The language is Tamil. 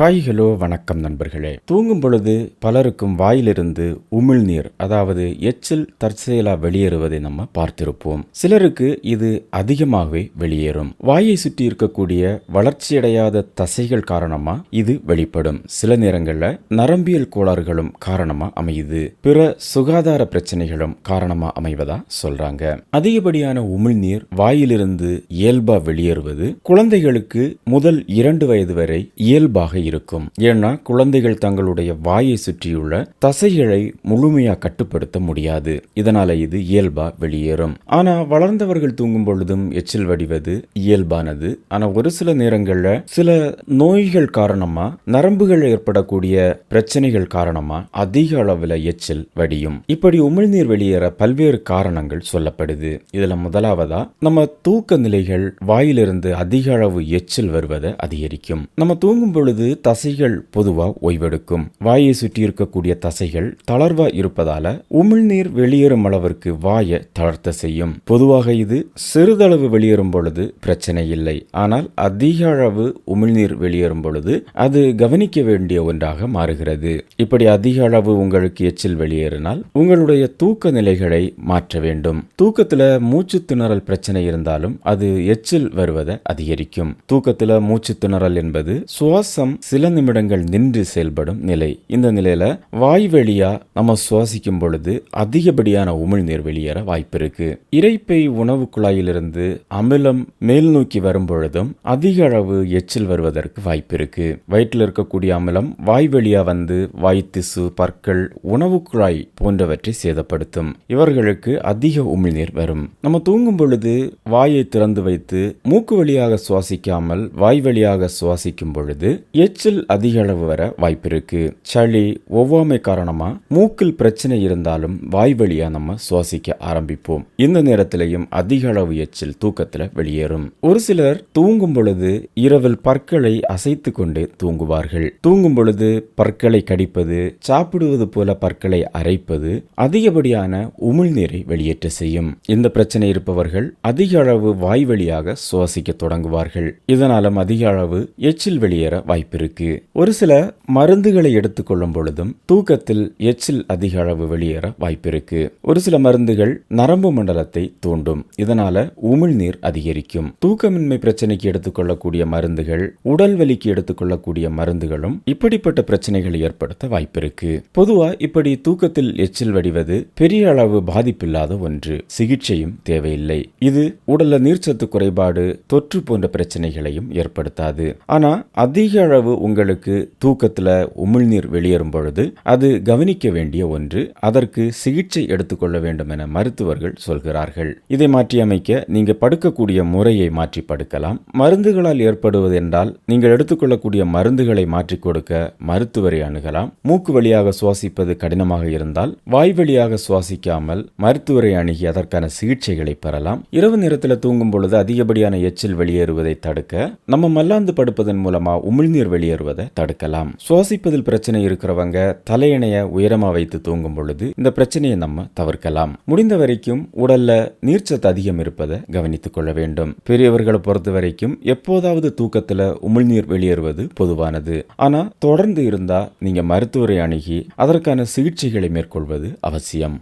ஹாய் ஹலோ வணக்கம் நண்பர்களே. தூங்கும் பொழுது பலருக்கும் வாயிலிருந்து உமிழ்நீர் அதாவது எச்சில் தற்செயலா வெளியேறுவதை நம்ம பார்த்திருப்போம். சிலருக்கு இது அதிகமாகவே வெளியேறும். வாயை சுற்றி இருக்கக்கூடிய வளர்ச்சியடையாத தசைகள் காரணமா இது வெளிப்படும். சில நேரங்கள்ல நரம்பியல் கோளாறுகளும் காரணமா அமையுது. பிற சுகாதார பிரச்சனைகளும் காரணமா அமைவதா சொல்றாங்க. அதிகப்படியான உமிழ்நீர் வாயிலிருந்து இயல்பா வெளியேறுவது குழந்தைகளுக்கு முதல் இரண்டு வயது வரை இயல்பாக இருக்கும். ஏன்னா குழந்தைகள் தங்களுடைய வாயை சுற்றியுள்ள தசைகளை முழுமையா கட்டுப்படுத்த முடியாது. இதனால இது இயல்பா வெளியேறும். ஆனா வளர்ந்தவர்கள் தூங்கும் பொழுதும் எச்சில் வடிவது இயல்பானது. ஆனா ஒரு சில நேரங்கள்ல சில நோய்கள் காரணமா நரம்புகள் ஏற்படக்கூடிய பிரச்சனைகள் காரணமா அதிக அளவுல எச்சில் வடியும். இப்படி உமிழ்நீர் வெளியேற பல்வேறு காரணங்கள் சொல்லப்படுது. இதுல முதலாவதா நம்ம தூக்க நிலைகள் வாயிலிருந்து அதிக அளவு எச்சில் வருவதை அதிகரிக்கும். நம்ம தூங்கும் பொழுது தசைகள் பொதுவாக ஓய்வெடுக்கும். வாயை சுற்றி இருக்கக்கூடிய தசைகள் தளர்வா இருப்பதால உமிழ்நீர் வெளியேறும் அளவிற்கு வாயை தளர்த்த செய்யும். பொதுவாக இது சிறிதளவு வெளியேறும் பொழுது பிரச்சனை இல்லை. ஆனால் அதிக அளவு உமிழ்நீர் வெளியேறும் பொழுது அது கவனிக்க வேண்டிய ஒன்றாக மாறுகிறது. இப்படி அதிக அளவு உங்களுக்கு எச்சில் வெளியேறினால் உங்களுடைய தூக்க நிலைகளை மாற்ற வேண்டும். தூக்கத்துல மூச்சு திணறல் பிரச்சனை இருந்தாலும் அது எச்சில் வருவதை அதிகரிக்கும். தூக்கத்துல மூச்சு திணறல் என்பது சுவாசம் சில நிமிடங்கள் நின்று செயல்படும் நிலை. இந்த நிலையில வாய் வழியா நம்ம சுவாசிக்கும் பொழுது அதிகப்படியான உமிழ்நீர் வெளியேற வாய்ப்பு இருக்கு. இரைப்பை உணவு குழாயிலிருந்து அமிலம் மேல் நோக்கி வரும் பொழுதும் அதிக அளவு எச்சில் வருவதற்கு வாய்ப்பு இருக்கு. வயிற்றில் இருக்கக்கூடிய அமிலம் வாய் வழியா வந்து வாய் திசு பற்கள் உணவு குழாய் போன்றவற்றை சேதப்படுத்தும். இவர்களுக்கு அதிக உமிழ்நீர் வரும். நம்ம தூங்கும் பொழுது வாயை திறந்து வைத்து மூக்கு வழியாக சுவாசிக்காமல் வாய் வழியாக சுவாசிக்கும் பொழுது எச்சில் அதிக அளவு வர வாய்ப்பு இருக்கு சளி ஒவ்வாமை காரணமா மூக்கில் பிரச்சனை இருந்தாலும் வாய் வழியா நம்ம சுவாசிக்க ஆரம்பிப்போம். இந்த நேரத்திலையும் அதிக அளவு எச்சில் தூக்கத்துல வெளியேறும். ஒரு சிலர் தூங்கும் பொழுது இரவில் பற்களை அசைத்து கொண்டு தூங்குவார்கள். தூங்கும் பொழுது பற்களை கடிப்பது சாப்பிடுவது போல பற்களை அரைப்பது அதிகப்படியான உமிழ்நீரை வெளியேற்ற செய்யும். இந்த பிரச்சனை இருப்பவர்கள் அதிக அளவு வாய் வழியாக சுவாசிக்க தொடங்குவார்கள். இதனாலும் அதிக அளவு எச்சில் வெளியேற வாய்ப்பு வாய்ப்பிருக்கு ஒரு சில மருந்துகளை எடுத்துக்கொள்ளும் பொழுதும் தூக்கத்தில் எச்சில் அதிக அளவு வெளியேற வாய்ப்பிருக்கு ஒரு சில மருந்துகள் நரம்பு மண்டலத்தை தூண்டும். இதனால உமிழ்நீர் அதிகரிக்கும். தூக்கமின்மை பிரச்சனைக்கு எடுத்துக்கொள்ளக்கூடிய மருந்துகள் உடல் வலிக்கு எடுத்துக்கொள்ளக்கூடிய மருந்துகளும் இப்படிப்பட்ட பிரச்சனைகளை ஏற்படுத்த வாய்ப்பிருக்கு பொதுவா இப்படி தூக்கத்தில் எச்சில் வடிவது பெரிய அளவு பாதிப்பில்லாத ஒன்று. சிகிச்சையும் தேவையில்லை. இது உடல்ல நீர்ச்சத்து குறைபாடு தொற்று போன்ற பிரச்சனைகளையும் ஏற்படுத்தாது. ஆனா அதிக அளவு உங்களுக்கு தூக்கத்தில் உமிழ்நீர் வெளியேறும் பொழுது அது கவனிக்க வேண்டிய ஒன்று அதற்கு சிகிச்சை எடுத்துக்கொள்ள வேண்டும் என மருத்துவர்கள் சொல்கிறார்கள். இதை மாற்றியமைக்க நீங்க படுக்கக்கூடிய முறையை மாற்றி படுக்கலாம். மருந்துகளால் ஏற்படுவது என்றால் நீங்கள் எடுத்துக்கொள்ளக்கூடிய மருந்துகளை மாற்றிக் கொடுக்க மருத்துவரை அணுகலாம். மூக்கு வழியாக சுவாசிப்பது கடினமாக இருந்தால் வாய் வழியாக சுவாசிக்காமல் மருத்துவரை அணுகி அதற்கான சிகிச்சைகளை பெறலாம். இரவு நேரத்தில் தூங்கும் பொழுது அதிகப்படியான எச்சில் வெளியேறுவதை தடுக்க நம்ம மல்லாந்து படுப்பதன் மூலமா உமிழ்நீர் வெளியேறுவதை தடுக்கலாம். சுவாசிப்பதில் பிரச்சனை இருக்கிறவங்க தலையணைய உயரமா வைத்து தூங்கும் பொழுது இந்த பிரச்சனையை நம்ம தவிர்க்கலாம். முடிந்த வரைக்கும் உடல்ல நீர்ச்சத்து அதிகம் இருப்பதை கவனித்துக் கொள்ள வேண்டும். பெரியவர்களை பொறுத்த வரைக்கும் எப்போதாவது தூக்கத்துல உமிழ்நீர் வெளியேறுவது பொதுவானது. ஆனா தொடர்ந்து இருந்தா நீங்க மருத்துவரை அணுகி அதற்கான சிகிச்சைகளை மேற்கொள்வது அவசியம்.